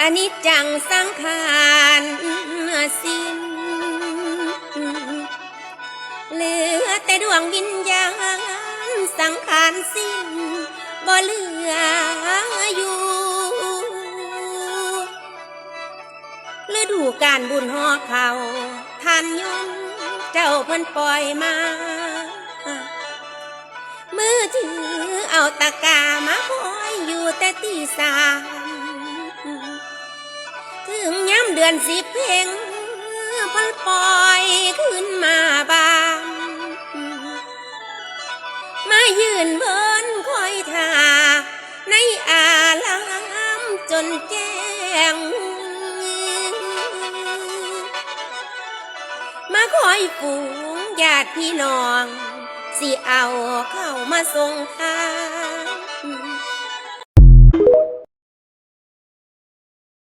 อันนี้จังสังขารสิ้น เหลือแต่ดวงวิญญาณสังขารสิ้น บ่เหลืออยู่ ฤดูการบุญหอเขาท่านยมเจ้าเพิ่นปล่อยมา มือถือเอาตะกร้ามาคอยอยู่แต่ตีสาม ถึงย้ำเดือนสิบเพลงพิ่นปล่อยขึ้นมาบางมายืนเบินคอยทาในอาลามจนแจ้งมาคอยฝูงญาติพี่น้อง สิเอาเข้ามาส่งทาง